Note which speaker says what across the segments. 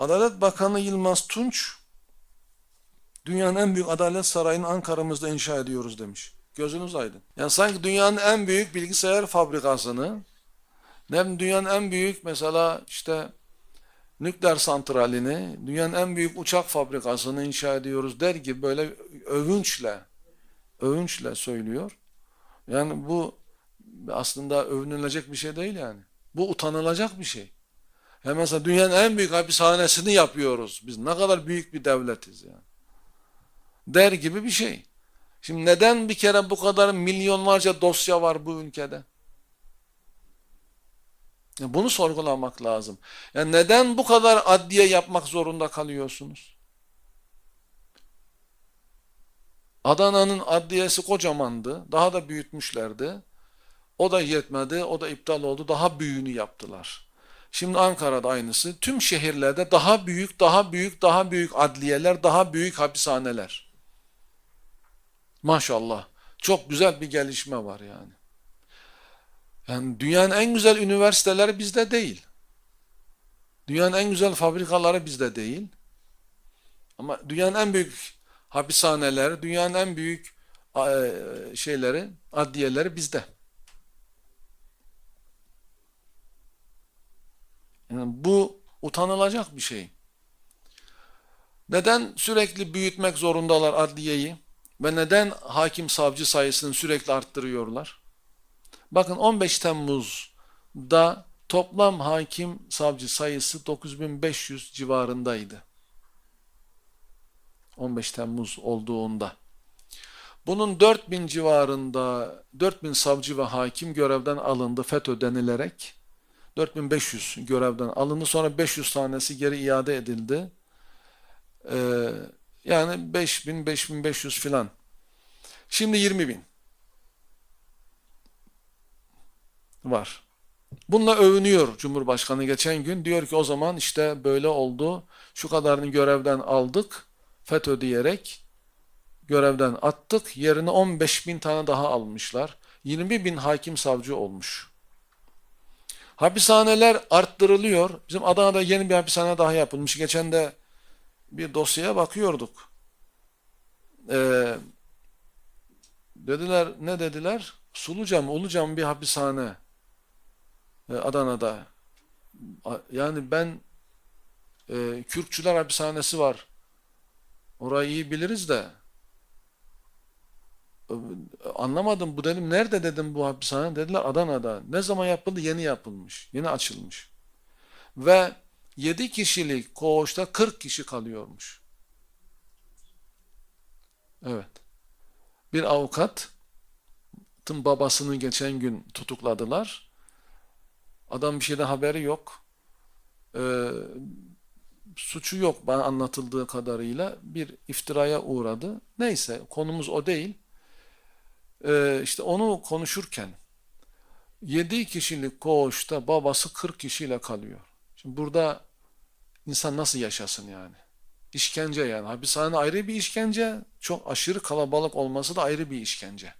Speaker 1: Adalet Bakanı Yılmaz Tunç, dünyanın en büyük adalet sarayını Ankara'mızda inşa ediyoruz demiş. Gözünüz aydın. Yani sanki dünyanın en büyük bilgisayar fabrikasını, bileyim dünyanın en büyük mesela işte nükleer santralini, dünyanın en büyük uçak fabrikasını inşa ediyoruz der gibi böyle övünçle, övünçle söylüyor. Yani bu aslında övünülecek bir şey değil yani. Bu utanılacak bir şey. Ya mesela dünyanın en büyük hapishanesini yapıyoruz. Biz ne kadar büyük bir devletiz yani. Der gibi bir şey. Şimdi neden bir kere bu kadar milyonlarca dosya var bu ülkede? Ya bunu sorgulamak lazım. Yani neden bu kadar adliye yapmak zorunda kalıyorsunuz? Adana'nın adliyesi kocamandı. Daha da büyütmüşlerdi. O da yetmedi. O da iptal oldu. Daha büyüğünü yaptılar. Şimdi Ankara'da aynısı. Tüm şehirlerde daha büyük, daha büyük, daha büyük adliyeler, daha büyük hapishaneler. Maşallah. Çok güzel bir gelişme var yani. Yani dünyanın en güzel üniversiteleri bizde değil. Dünyanın en güzel fabrikaları bizde değil. Ama dünyanın en büyük hapishaneleri, dünyanın en büyük e, şeyleri, adliyeleri bizde. Bu utanılacak bir şey. Neden sürekli büyütmek zorundalar adliyeyi ve neden hakim savcı sayısını sürekli arttırıyorlar? Bakın 15 Temmuz'da toplam hakim savcı sayısı 9500 civarındaydı. 15 Temmuz olduğunda. Bunun 4000 civarında 4000 savcı ve hakim görevden alındı FETÖ denilerek. 4500 görevden alındı. Sonra 500 tanesi geri iade edildi. Ee, yani 5000 5500 filan. Şimdi 20 bin var. Bununla övünüyor Cumhurbaşkanı geçen gün. Diyor ki o zaman işte böyle oldu. Şu kadarını görevden aldık. FETÖ diyerek görevden attık. Yerine 15 bin tane daha almışlar. 20 bin hakim savcı olmuş. Hapishaneler arttırılıyor. Bizim Adana'da yeni bir hapishane daha yapılmış. Geçen de bir dosyaya bakıyorduk. Ee, dediler ne dediler? Suluca mı Uluca mı bir hapishane ee, Adana'da. Yani ben e, Kürkçüler hapishanesi var. Orayı iyi biliriz de anlamadım bu dedim. Nerede dedim bu hapishane? Dediler Adana'da. Ne zaman yapıldı? Yeni yapılmış. Yeni açılmış. Ve 7 kişilik koğuşta 40 kişi kalıyormuş. Evet. Bir avukatın babasını geçen gün tutukladılar. Adam bir şeyden haberi yok. Ee, suçu yok bana anlatıldığı kadarıyla. Bir iftiraya uğradı. Neyse konumuz o değil ee, işte onu konuşurken 7 kişilik koğuşta babası 40 kişiyle kalıyor. Şimdi burada insan nasıl yaşasın yani? İşkence yani. Hapishane ayrı bir işkence, çok aşırı kalabalık olması da ayrı bir işkence.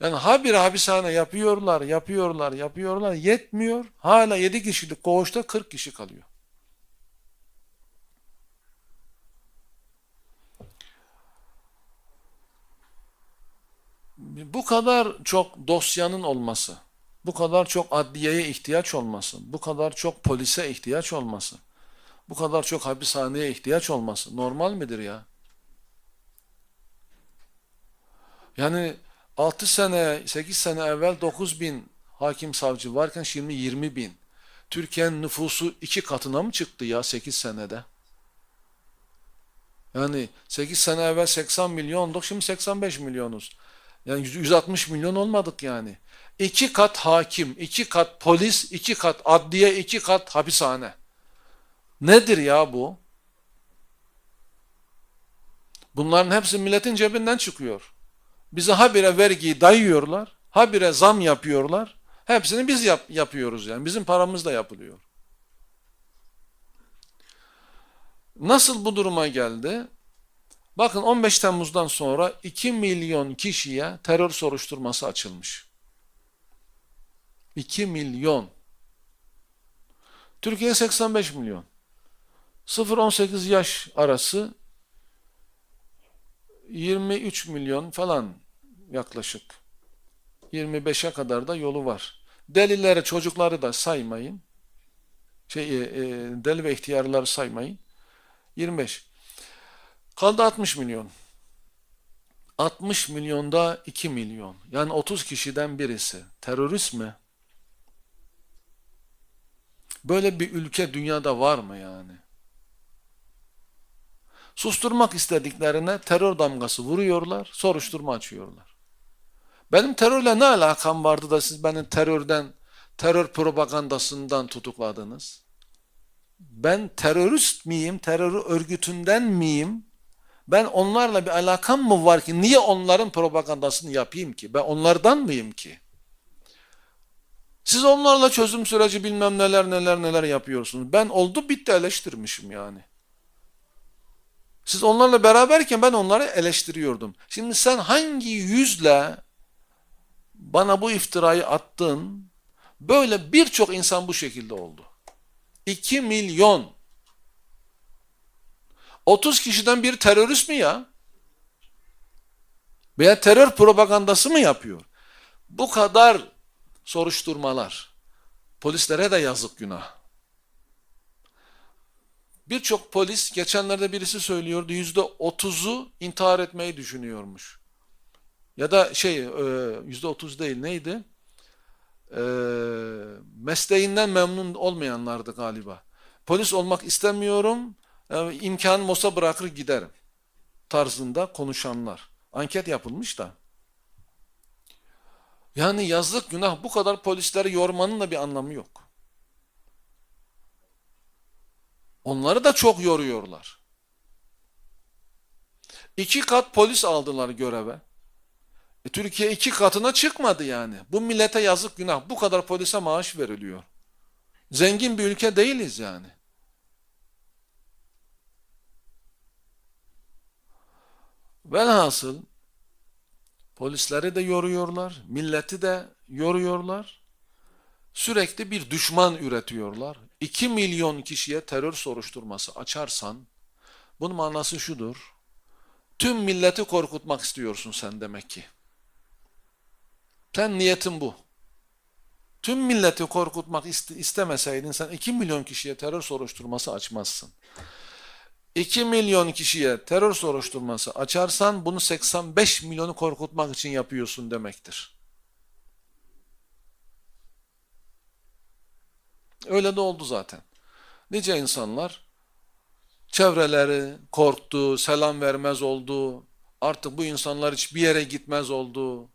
Speaker 1: Yani habire hapishane yapıyorlar, yapıyorlar, yapıyorlar, yetmiyor. Hala 7 kişilik koğuşta 40 kişi kalıyor. Bu kadar çok dosyanın olması, bu kadar çok adliyeye ihtiyaç olması, bu kadar çok polise ihtiyaç olması, bu kadar çok hapishaneye ihtiyaç olması normal midir ya? Yani 6 sene, 8 sene evvel 9 bin hakim savcı varken şimdi 20 bin. Türkiye'nin nüfusu iki katına mı çıktı ya 8 senede? Yani 8 sene evvel 80 milyonduk, şimdi 85 milyonuz. Yani 160 milyon olmadık yani. İki kat hakim, iki kat polis, iki kat adliye, iki kat hapishane. Nedir ya bu? Bunların hepsi milletin cebinden çıkıyor. Bize habire vergiyi dayıyorlar, habire zam yapıyorlar. Hepsini biz yap yapıyoruz yani. Bizim paramızla yapılıyor. Nasıl bu duruma geldi? Bakın 15 Temmuz'dan sonra 2 milyon kişiye terör soruşturması açılmış. 2 milyon. Türkiye 85 milyon. 0-18 yaş arası 23 milyon falan yaklaşık. 25'e kadar da yolu var. Delileri, çocukları da saymayın. Şey, e, e, deli ve ihtiyarları saymayın. 25. Kaldı 60 milyon. 60 milyonda 2 milyon. Yani 30 kişiden birisi. Terörist mi? Böyle bir ülke dünyada var mı yani? Susturmak istediklerine terör damgası vuruyorlar, soruşturma açıyorlar. Benim terörle ne alakam vardı da siz beni terörden, terör propagandasından tutukladınız? Ben terörist miyim, terör örgütünden miyim? Ben onlarla bir alakam mı var ki? Niye onların propagandasını yapayım ki? Ben onlardan mıyım ki? Siz onlarla çözüm süreci bilmem neler neler neler yapıyorsunuz. Ben oldu bitti eleştirmişim yani. Siz onlarla beraberken ben onları eleştiriyordum. Şimdi sen hangi yüzle bana bu iftirayı attın? Böyle birçok insan bu şekilde oldu. 2 milyon. 30 kişiden bir terörist mi ya? Veya terör propagandası mı yapıyor? Bu kadar soruşturmalar. Polislere de yazık günah. Birçok polis geçenlerde birisi söylüyordu yüzde otuzu intihar etmeyi düşünüyormuş. Ya da şey e, yüzde otuz değil neydi? E, mesleğinden memnun olmayanlardı galiba. Polis olmak istemiyorum, e, imkanım olsa bırakır giderim tarzında konuşanlar. Anket yapılmış da. Yani yazlık günah bu kadar polisleri yormanın da bir anlamı yok. Onları da çok yoruyorlar. İki kat polis aldılar göreve. E, Türkiye iki katına çıkmadı yani. Bu millete yazık günah. Bu kadar polise maaş veriliyor. Zengin bir ülke değiliz yani. Velhasıl polisleri de yoruyorlar, milleti de yoruyorlar. Sürekli bir düşman üretiyorlar. 2 milyon kişiye terör soruşturması açarsan bunun manası şudur. Tüm milleti korkutmak istiyorsun sen demek ki. Sen niyetin bu. Tüm milleti korkutmak istemeseydin sen 2 milyon kişiye terör soruşturması açmazsın. 2 milyon kişiye terör soruşturması açarsan bunu 85 milyonu korkutmak için yapıyorsun demektir. Öyle de oldu zaten. Nice insanlar çevreleri korktu, selam vermez oldu. Artık bu insanlar hiçbir yere gitmez oldu.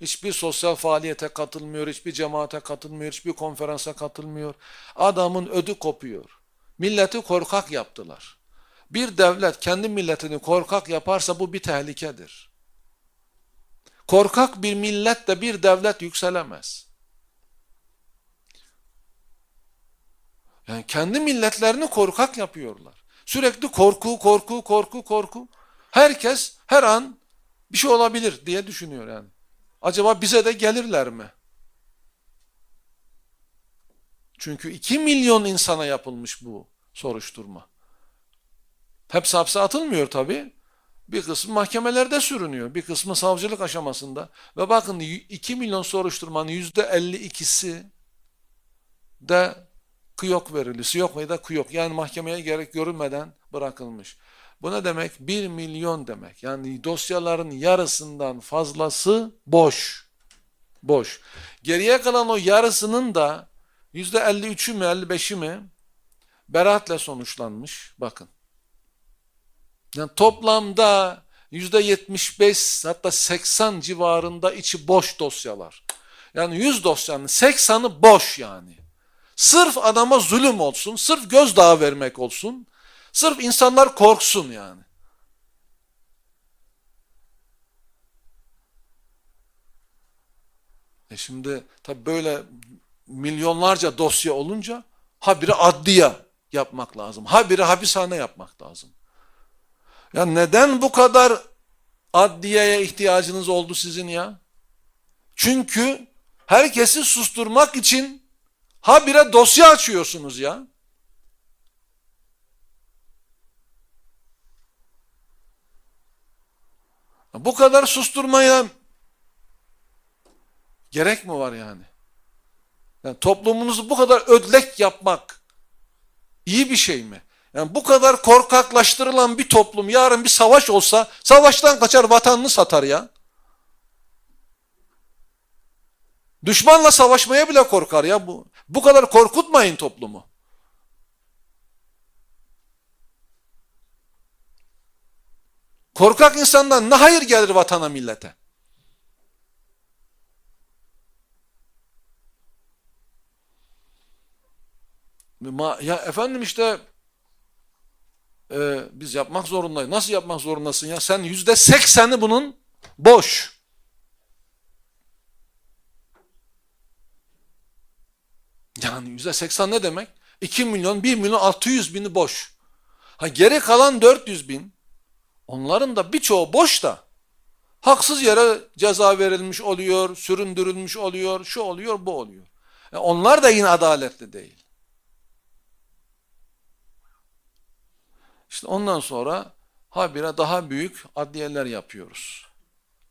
Speaker 1: Hiçbir sosyal faaliyete katılmıyor, hiçbir cemaate katılmıyor, hiçbir konferansa katılmıyor. Adamın ödü kopuyor. Milleti korkak yaptılar. Bir devlet kendi milletini korkak yaparsa bu bir tehlikedir. Korkak bir milletle bir devlet yükselemez. Yani kendi milletlerini korkak yapıyorlar. Sürekli korku, korku, korku, korku. Herkes her an bir şey olabilir diye düşünüyor yani. Acaba bize de gelirler mi? Çünkü 2 milyon insana yapılmış bu soruşturma. Hepsi hapse atılmıyor tabi. Bir kısmı mahkemelerde sürünüyor. Bir kısmı savcılık aşamasında. Ve bakın 2 milyon soruşturmanın %52'si de kıyok verilisi yok ya da kıyok. Yani mahkemeye gerek görülmeden bırakılmış. Bu ne demek? 1 milyon demek. Yani dosyaların yarısından fazlası boş. Boş. Geriye kalan o yarısının da %53'ü mü 55'i mi beraatle sonuçlanmış. Bakın. Yani toplamda %75 hatta 80 civarında içi boş dosyalar. Yani 100 dosyanın 80'i boş yani. Sırf adama zulüm olsun, sırf gözdağı vermek olsun, sırf insanlar korksun yani. E şimdi tabi böyle milyonlarca dosya olunca ha biri adliye yapmak lazım, ha biri hapishane yapmak lazım. Ya neden bu kadar adliyeye ihtiyacınız oldu sizin ya? Çünkü herkesi susturmak için habire dosya açıyorsunuz ya. Bu kadar susturmaya gerek mi var yani? yani toplumunuzu bu kadar ödlek yapmak iyi bir şey mi? Yani bu kadar korkaklaştırılan bir toplum yarın bir savaş olsa savaştan kaçar vatanını satar ya. Düşmanla savaşmaya bile korkar ya bu. Bu kadar korkutmayın toplumu. Korkak insandan ne hayır gelir vatana millete? Ya efendim işte e, biz yapmak zorundayız. Nasıl yapmak zorundasın ya? Sen yüzde sekseni bunun boş. Yani yüzde seksen ne demek? 2 milyon, 1 milyon 600 bini boş. Ha geri kalan 400 bin, onların da birçoğu boş da. Haksız yere ceza verilmiş oluyor, süründürülmüş oluyor, şu oluyor, bu oluyor. E onlar da yine adaletli değil. İşte ondan sonra habire daha büyük adliyeler yapıyoruz.